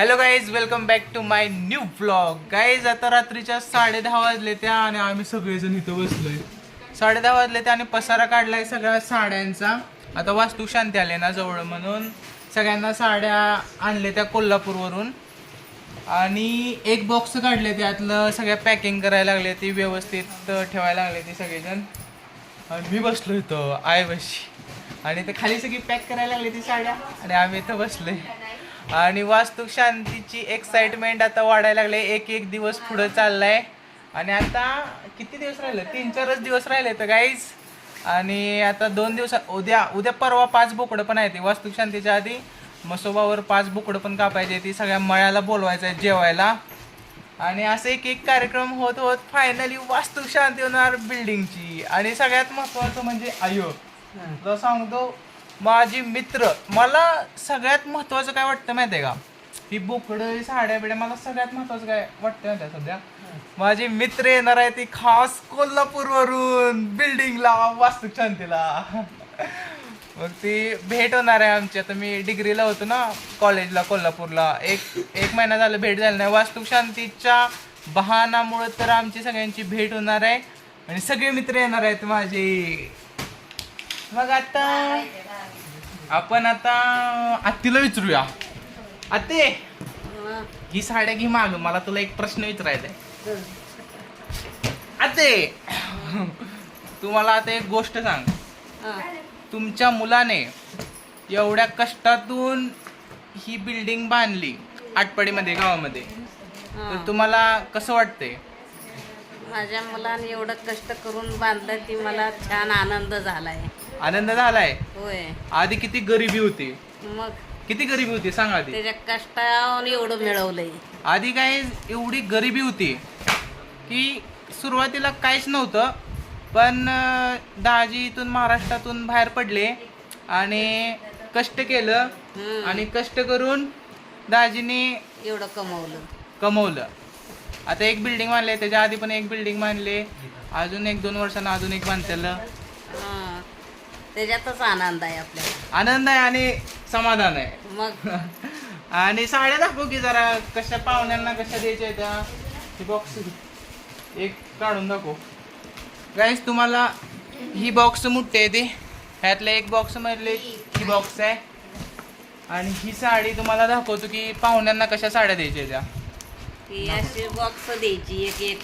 Hello guys welcome back to my new blog guys आता रात्रीच्या साडे दहा वाजले त्या आणि आम्ही सगळेजण इथं बसलोय. साडे दहा वाजले त्या आणि पसारा काढलाय सगळ्या साड्यांचा. आता वास्तू शांती आले ना जवळ म्हणून. सगळ्यांना साड्या आणले त्या कोल्हापूरवरून. आणि एक बॉक्स काढले त्यातलं सगळ्या पॅकिंग करायला लागले ती व्यवस्थित ठेवायला लागले ते सगळेजण. आणि मी बसलो इथं आयवशी आणि ते खाली सगळी पॅक करायला लागली ती साड्या. आणि आम्ही इथं बसलोय. आणि वास्तू शांतीची एक्साइटमेंट आता वाढायला लागले. एक एक दिवस पुढं चाललाय. आणि आता किती दिवस राहिले? तीन चारच दिवस राहिले तर गाईज आणि आता दोन दिवस उद्या उद्या परवा पाच बोकडं पण आहेत. वास्तू शांतीच्या आधी मसोबावर पाच बोकडं पण कापायचे. ती सगळ्या मळ्याला बोलवायचं आहे जेवायला. आणि असं एक एक कार्यक्रम होत होत फायनली वास्तू शांती होणार बिल्डिंगची आणि सगळ्यात महत्वाचं म्हणजे आयो तुला सांगतो माझी मित्र. मला सगळ्यात महत्वाचं काय वाटतं माहिती आहे का? ही बोकडं साड्या बिड्या मला सगळ्यात महत्वाचं काय वाटतं माहिती आहे सध्या? माझी मित्र येणार आहे ती खास कोल्हापूरवरून बिल्डिंगला वास्तू शांतीला मग ती भेट होणार आहे आमची. आता मी डिग्रीला होतो ना कॉलेजला कोल्हापूरला. एक एक महिना झालं भेट झाली नाही. वास्तू शांतीच्या बहानामुळे तर आमची सगळ्यांची भेट होणार आहे. आणि सगळे मित्र येणार आहेत माझे. मग आता आपण आता आत्तीला विचारूया. आत्ते! ही. साड्या घे माग मला तुला एक प्रश्न विचारायचा आहे. आत्ते! तू मला आता एक गोष्ट सांग. तुमच्या मुलाने एवढ्या कष्टातून ही बिल्डिंग बांधली आटपाडीमध्ये गावामध्ये. तर तुम्हाला कसं वाटतंय? माझ्या मुलाने एवढं कष्ट करून बांधलं ती मला छान आनंद झालाय. आनंद झालाय? होय. आधी किती गरिबी होती? मग? किती गरिबी होती सांग आधी. त्याच्या कष्टावर एवढं मिळवलंय. आधी काय एवढी गरिबी होती की सुरुवातीला काहीच नव्हतं पण अं, दाजी इथून महाराष्ट्रातून बाहेर पडले आणि कष्ट केलं. आणि कष्ट करून दाजीने एवढं कमवलं. कमवलं. आता एक बिल्डिंग बांधले त्याच्या आधी पण एक बिल्डिंग बांधले अजून एक दोन वर्षांना अजून एक बांधलेलं. हं. त्याच्यातच आनंद आहे आपल्याला. आनंद आहे आणि समाधान आहे. मग? आणि साड्या दाखवू की जरा कशा पाहुण्यांना कशा द्यायच्या त्या. ही बॉक्स एक काढून दाखव. गाईस तुम्हाला ही बॉक्स मोठी आहे ती. ह्यातल्या एक बॉक्स मधले ही बॉक्स आहे. आणि ही साडी तुम्हाला दाखवतो की पाहुण्यांना कशा साड्या द्यायच्या त्या. ती अशी बॉक्स द्यायची एक एक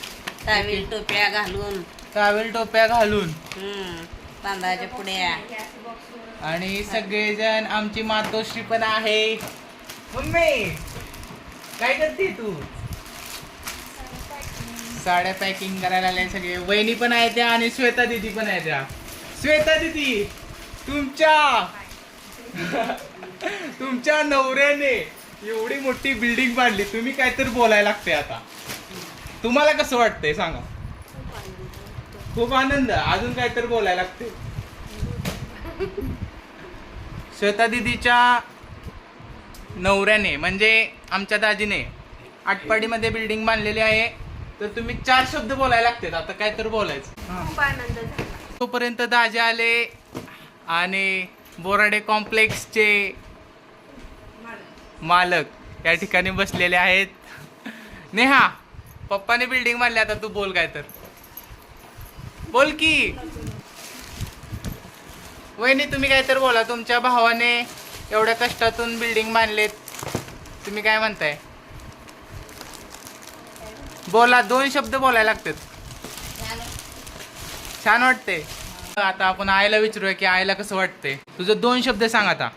टावेल टोप्या घालून. टावेल टोप्या घालून. हम्म. तांदळाच्या पुड्या. आणि सगळेजण आमची मातोश्री पण आहे. मम्मी काय करते तू? साड्या पॅकिंग करायला आल्या सगळे. वहिनी पण आहे त्या आणि श्वेता दिदी पण आहे त्या. श्वेता दिदी तुमच्या तुमच्या नवऱ्याने एवढी मोठी बिल्डिंग बांधली तुम्ही काहीतरी बोलायला लागते आता. तुम्हाला कसं वाटतंय सांगा. खूप आनंद अजून काहीतरी बोलायला लागते श्वेता दिदीच्या नवऱ्याने म्हणजे आमच्या दाजीने आटपाडीमध्ये बिल्डिंग बांधलेली आहे. तर तुम्ही चार शब्द बोलायला लागतात आता काय तर बोलायचं तोपर्यंत दाजी आले आणि बोराडे कॉम्प्लेक्सचे मालक या ठिकाणी बसलेले आहेत. नेहा पप्पाने बिल्डिंग मारली आता तू बोल काय तर. बोल की. वहिनी तुम्ही काय तर बोला तुमच्या भावाने एवढ्या कष्टातून बिल्डिंग बांधलेत. तुम्ही काय म्हणताय? बोला दोन शब्द बोलायला लागतात. छान वाटते आता आपण आईला विचारूया की आईला कसं वाटतंय. तुझं दोन शब्द सांग आता.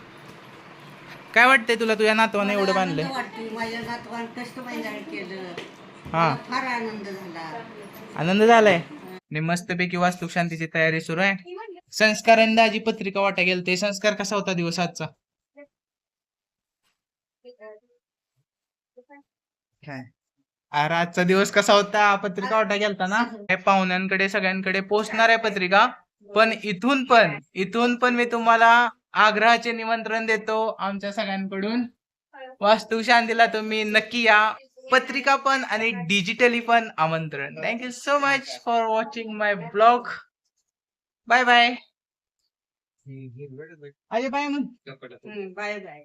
काय वाटतंय तुला? तुझ्या नातवाने एवढं बांधलंय. वाटते माझ्या नातवान कष्ट मैदान केलं. हा. फार आनंद झाला. आनंद झालाय? आणि मस्तपैकी वास्तू शांतीची तयारी सुरू आहे. संस्कार अंदाजी पत्रिका वाटा गेल ते संस्कार कसा होता दिवस आजचा? काय? अरे आजचा दिवस कसा होता? पत्रिका वाटा गेलता ना? हे पाहुण्यांकडे सगळ्यांकडे पोहोचणार आहे पत्रिका. पण इथून पण इथून पण मी तुम्हाला आग्रहाचे निमंत्रण देतो आमच्या सगळ्यांकडून. वास्तू शांतीला तुम्ही नक्की या. पत्रिका पण आणि डिजिटली पण आमंत्रण. Thank you so much for watching my blog bye bye Ajay bye म्हण बाय बाय.